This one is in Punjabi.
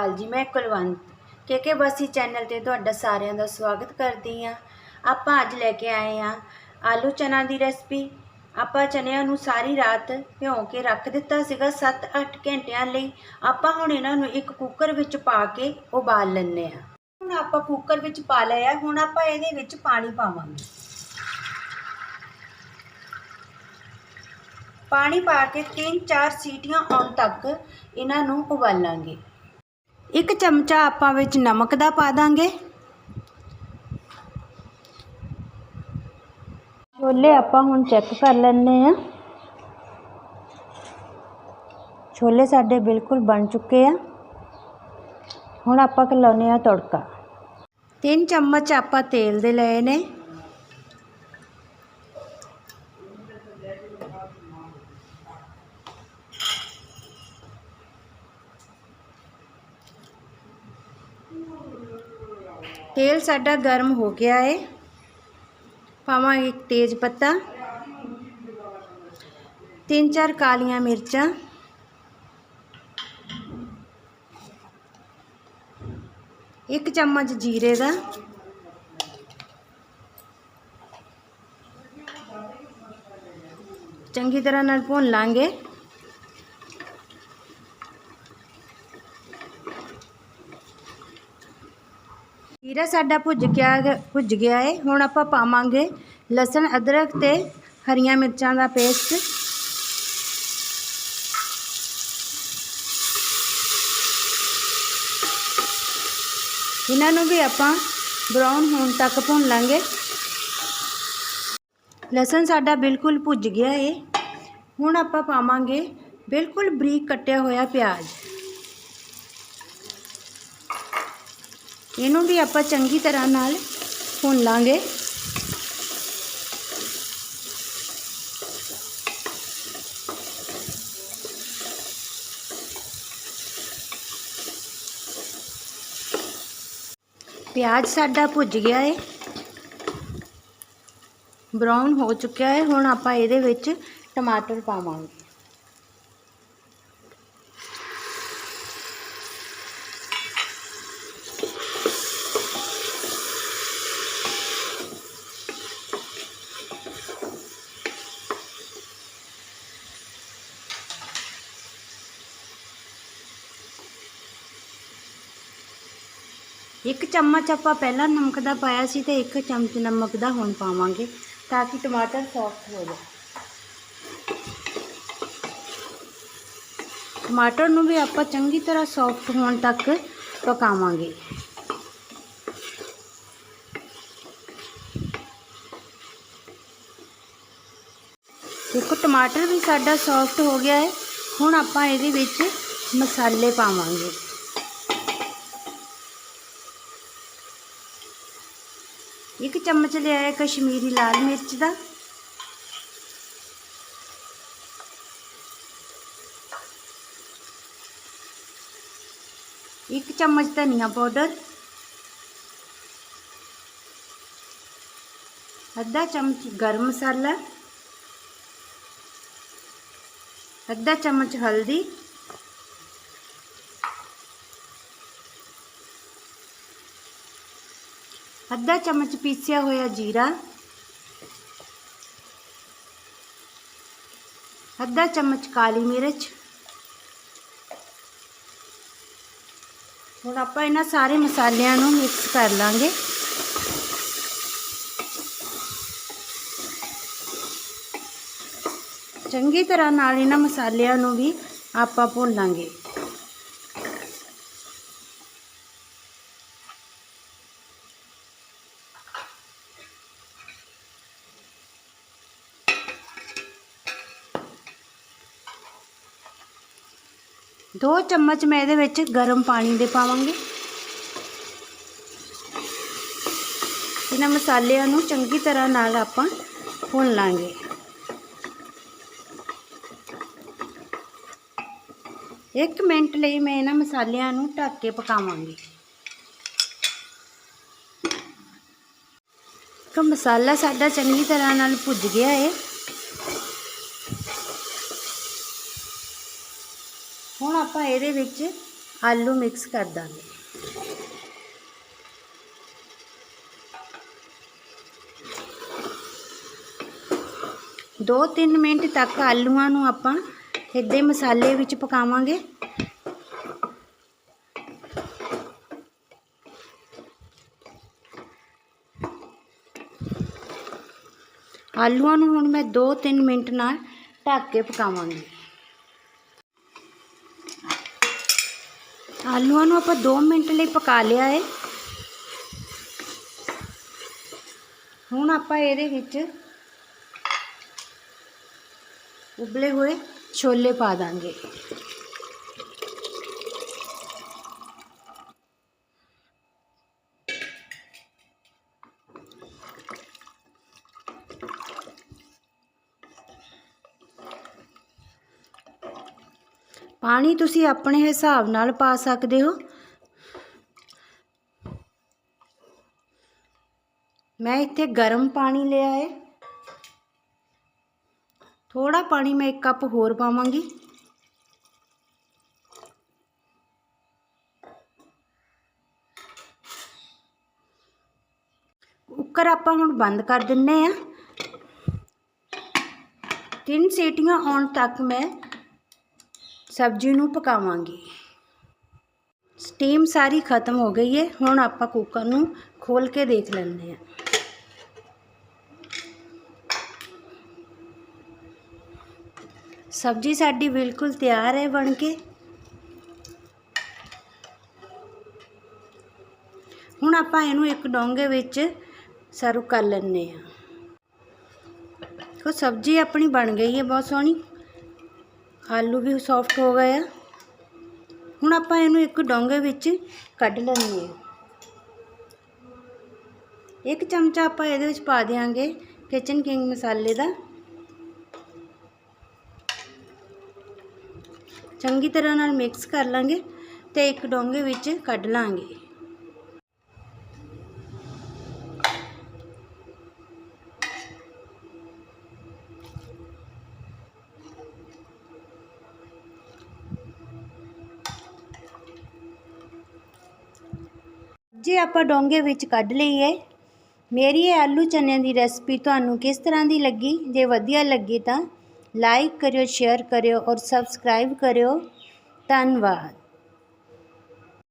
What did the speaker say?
ਅਕਾਲ ਜੀ, ਮੈਂ ਕੁਲਵੰਤ ਕੇਕੇ ਬਸੀ ਚੈਨਲ ਤੇ ਤੁਹਾਡਾ ਸਾਰਿਆਂ ਦਾ ਸਵਾਗਤ ਕਰਦੀ ਹਾਂ। ਆਪਾਂ ਅੱਜ ਲੈ ਕੇ ਆਏ ਹਾਂ ਆਲੂ ਚਨਾ ਦੀ ਰੈਸਪੀ। ਆਪਾਂ ਚਨਿਆਂ ਨੂੰ ਸਾਰੀ ਰਾਤ ਭਿਉਂ ਕੇ ਰੱਖ ਦਿੱਤਾ ਸੀਗਾ 7-8 ਘੰਟਿਆਂ ਲਈ। ਆਪਾਂ ਹੁਣ ਇਹਨਾਂ ਨੂੰ ਇੱਕ ਕੁੱਕਰ ਵਿੱਚ ਪਾ ਕੇ ਉਬਾਲ ਲੈਂਦੇ ਹਾਂ। ਹੁਣ ਆਪਾਂ ਕੁੱਕਰ ਵਿੱਚ ਪਾ ਲਿਆ, ਹੁਣ ਆਪਾਂ ਇਹਦੇ ਵਿੱਚ ਪਾਣੀ ਪਾਵਾਂਗੇ। ਪਾਣੀ ਪਾ ਕੇ 3-4 ਸੀਟੀਆਂ ਆਉਣ ਤੱਕ ਇਹਨਾਂ ਨੂੰ ਉਬਾਲਾਂਗੇ। ਇੱਕ ਚਮਚਾ ਆਪਾਂ ਵਿੱਚ ਨਮਕ ਦਾ ਪਾ ਦਾਂਗੇ। ਛੋਲੇ ਆਪਾਂ ਹੁਣ ਚੈੱਕ ਕਰ ਲੈਂਦੇ ਆ ਛੋਲੇ ਸਾਡੇ ਬਿਲਕੁਲ ਬਣ ਚੁੱਕੇ ਆ। ਹੁਣ ਆਪਾਂ ਲਾਉਂਦੇ ਆ ਤੜਕਾ। ਤਿੰਨ ਚਮਚ ਆਪਾਂ ਤੇਲ ਦੇ ਲਏ ਨੇ। ਤੇਲ ਸਾਡਾ ਗਰਮ ਹੋ ਗਿਆ ਹੈ ਪਾਵਾਂਗੇ ਇੱਕ ਤੇਜ ਪੱਤਾ ਤਿੰਨ ਚਾਰ ਕਾਲੀਆਂ ਮਿਰਚਾਂ ਇੱਕ ਚਮਚ ਜੀਰੇ ਦਾ ਚੰਗੀ ਤਰ੍ਹਾਂ ਨਾਲ ਭੁੰਨ ਲਾਂਗੇ ਜੀਰਾ ਸਾਡਾ ਭੁੱਜ ਗਿਆ ਭੁੱਜ ਗਿਆ ਹੈ ਹੁਣ ਆਪਾਂ ਪਾਵਾਂਗੇ ਲਸਣ, ਅਦਰਕ ਤੇ ਹਰੀਆਂ ਮਿਰਚਾਂ ਦਾ ਪੇਸਟ। ਇਹਨਾਂ ਨੂੰ ਵੀ ਆਪਾਂ ਬਰਾਊਨ ਹੋਣ ਤੱਕ ਭੁੰਨ ਲਾਂਗੇ। ਲਸਣ ਸਾਡਾ ਬਿਲਕੁਲ ਭੁੱਜ ਗਿਆ ਹੈ ਹੁਣ ਆਪਾਂ ਪਾਵਾਂਗੇ ਬਿਲਕੁਲ ਬਰੀਕ ਕੱਟਿਆ ਹੋਇਆ ਪਿਆਜ਼। ਇਹਨੂੰ ਵੀ ਆਪਾਂ ਚੰਗੀ ਤਰ੍ਹਾਂ ਨਾਲ ਭੁੰਨ ਲਾਂਗੇ। ਪਿਆਜ਼ ਸਾਡਾ ਭੁੱਜ ਗਿਆ ਹੈ ਬਰਾਊਨ ਹੋ ਚੁੱਕਿਆ ਹੈ ਹੁਣ ਆਪਾਂ ਇਹਦੇ ਵਿੱਚ ਟਮਾਟਰ ਪਾਵਾਂਗੇ। ਇੱਕ ਚਮਚ ਆਪਾਂ ਪਹਿਲਾਂ ਨਮਕ ਦਾ ਪਾਇਆ ਸੀ ਤੇ ਇੱਕ ਚਮਚ ਨਮਕ ਦਾ ਹੁਣ ਪਾਵਾਂਗੇ ਤਾਂ ਕਿ ਟਮਾਟਰ ਸੌਫਟ ਹੋ ਜਾਵੇ ਟਮਾਟਰ ਨੂੰ ਵੀ ਆਪਾਂ ਚੰਗੀ ਤਰ੍ਹਾਂ ਸੌਫਟ ਹੋਣ ਤੱਕ ਪਕਾਵਾਂਗੇ। ਦੇਖੋ, ਟਮਾਟਰ ਵੀ ਸਾਡਾ ਸੌਫਟ ਹੋ ਗਿਆ ਹੈ। ਹੁਣ ਆਪਾਂ ਇਹਦੇ ਵਿੱਚ ਮਸਾਲੇ ਪਾਵਾਂਗੇ। ਇੱਕ ਚਮਚ ਲਿਆ ਹੈ ਕਸ਼ਮੀਰੀ ਲਾਲ ਮਿਰਚ ਦਾ। ਇੱਕ ਚਮਚ ਧਨੀਆ ਪਾਊਡਰ। ਅੱਧਾ ਚਮਚ ਗਰਮ ਮਸਾਲਾ। ਅੱਧਾ ਚਮਚ ਹਲਦੀ। ਅੱਧਾ ਚਮਚ ਪੀਸਿਆ ਹੋਇਆ ਜੀਰਾ, ਅੱਧਾ ਚਮਚ ਕਾਲੀ ਮਿਰਚ। ਹੁਣ ਆਪਾਂ ਇਹਨਾਂ ਸਾਰੇ ਮਸਾਲਿਆਂ ਨੂੰ ਮਿਕਸ ਕਰ ਲਾਂਗੇ। ਚੰਗੀ ਤਰ੍ਹਾਂ ਨਾਲ ਇਹਨਾਂ ਮਸਾਲਿਆਂ ਨੂੰ ਵੀ ਆਪਾਂ ਭੁੰਨ ਲਾਂਗੇ। ਦੋ ਚਮਚ ਮੈਂ ਇਹਦੇ ਵਿੱਚ ਗਰਮ ਪਾਣੀ ਦੇ ਪਾਵਾਂਗੀ। ਇਹਨਾਂ ਮਸਾਲਿਆਂ ਨੂੰ ਚੰਗੀ ਤਰ੍ਹਾਂ ਨਾਲ ਆਪਾਂ ਭੁੰਨ ਲਾਂਗੇ। ਇੱਕ ਮਿੰਟ ਲਈ ਮੈਂ ਇਹਨਾਂ ਮਸਾਲਿਆਂ ਨੂੰ ਢੱਕ ਕੇ ਪਕਾਵਾਂਗੀ। ਤਾਂ ਮਸਾਲਾ ਸਾਡਾ ਚੰਗੀ ਤਰ੍ਹਾਂ ਨਾਲ ਭੁੱਜ ਗਿਆ ਹੈ ਹੁਣ ਆਪਾਂ ਇਹਦੇ ਵਿੱਚ ਆਲੂ ਮਿਕਸ ਕਰ ਦਾਂਗੇ। ਦੋ ਤਿੰਨ ਮਿੰਟ ਤੱਕ ਆਲੂਆਂ ਨੂੰ ਆਪਾਂ ਇੱਦੇ ਮਸਾਲੇ ਵਿੱਚ ਪਕਾਵਾਂਗੇ। ਆਲੂਆਂ ਨੂੰ ਹੁਣ ਮੈਂ 2-3 ਮਿੰਟ ਨਾਲ ਢੱਕ ਕੇ ਪਕਾਵਾਂਗੀ। ਆਲੂਆਂ ਨੂੰ ਆਪਾਂ 2 ਮਿੰਟ ਲਈ ਪਕਾ ਲਿਆ ਹੈ ਹੁਣ ਆਪਾਂ ਇਹਦੇ ਵਿੱਚ ਉਬਲੇ ਹੋਏ ਛੋਲੇ ਪਾ ਦਾਂਗੇ। ਪਾਣੀ ਤੁਸੀਂ ਆਪਣੇ ਹਿਸਾਬ ਨਾਲ ਪਾ ਸਕਦੇ ਹੋ। ਮੈਂ ਇੱਥੇ ਗਰਮ ਪਾਣੀ ਲਿਆ ਹੈ। ਥੋੜਾ ਪਾਣੀ ਮੈਂ ਇੱਕ ਕੱਪ ਹੋਰ ਪਾਵਾਂਗੀ। ਕੁੱਕਰ ਆਪਾਂ ਹੁਣ ਬੰਦ ਕਰ ਦਿੰਨੇ ਆ। ਤਿੰਨ ਸੀਟੀਆਂ ਆਉਣ ਤੱਕ ਮੈਂ ਸਬਜ਼ੀ ਨੂੰ ਪਕਾਵਾਂਗੀ। ਸਟੀਮ ਸਾਰੀ ਖਤਮ ਹੋ ਗਈ ਹੈ ਹੁਣ ਆਪਾਂ ਕੁੱਕਰ ਨੂੰ ਖੋਲ ਕੇ ਦੇਖ ਲੈਂਦੇ ਹਾਂ। ਸਬਜ਼ੀ ਸਾਡੀ ਬਿਲਕੁਲ ਤਿਆਰ ਹੈ ਬਣ ਕੇ। ਹੁਣ ਆਪਾਂ ਇਹਨੂੰ ਇੱਕ ਡੋਂਗੇ ਵਿੱਚ ਸਰਵ ਕਰ ਲੈਂਦੇ ਹਾਂ। ਕੋ ਸਬਜ਼ੀ ਆਪਣੀ ਬਣ ਗਈ ਹੈ ਬਹੁਤ ਸੋਹਣੀ। ਆਲੂ ਵੀ ਸੌਫਟ ਹੋ ਗਏ ਆ। ਹੁਣ ਆਪਾਂ ਇਹਨੂੰ ਇੱਕ ਡੋਂਗੇ ਵਿੱਚ ਕੱਢ ਲੈਂਦੇ ਹਾਂ। ਇੱਕ ਚਮਚਾ ਆਪਾਂ ਇਹਦੇ ਵਿੱਚ ਪਾ ਦੇਵਾਂਗੇ ਕਿਚਨ ਕਿੰਗ ਮਸਾਲੇ ਦਾ। ਚੰਗੀ ਤਰ੍ਹਾਂ ਨਾਲ ਮਿਕਸ ਕਰ ਲਾਂਗੇ ਤੇ ਇੱਕ ਡੋਂਗੇ ਵਿੱਚ ਕੱਢ ਲਾਂਗੇ। ਜੇ ਆਪਾਂ ਡੋਂਗੇ ਵਿੱਚ ਕੱਢ ਲਈਏ, ਮੇਰੀ ਇਹ ਆਲੂ ਚਨਿਆਂ ਦੀ ਰੈਸਪੀ ਤੁਹਾਨੂੰ ਕਿਸ ਤਰ੍ਹਾਂ ਦੀ ਲੱਗੀ? ਜੇ ਵਧੀਆ ਲੱਗੀ ਤਾਂ ਲਾਈਕ ਕਰਿਓ ਸ਼ੇਅਰ ਕਰਿਓ ਔਰ ਸਬਸਕ੍ਰਾਈਬ ਕਰਿਓ। ਧੰਨਵਾਦ।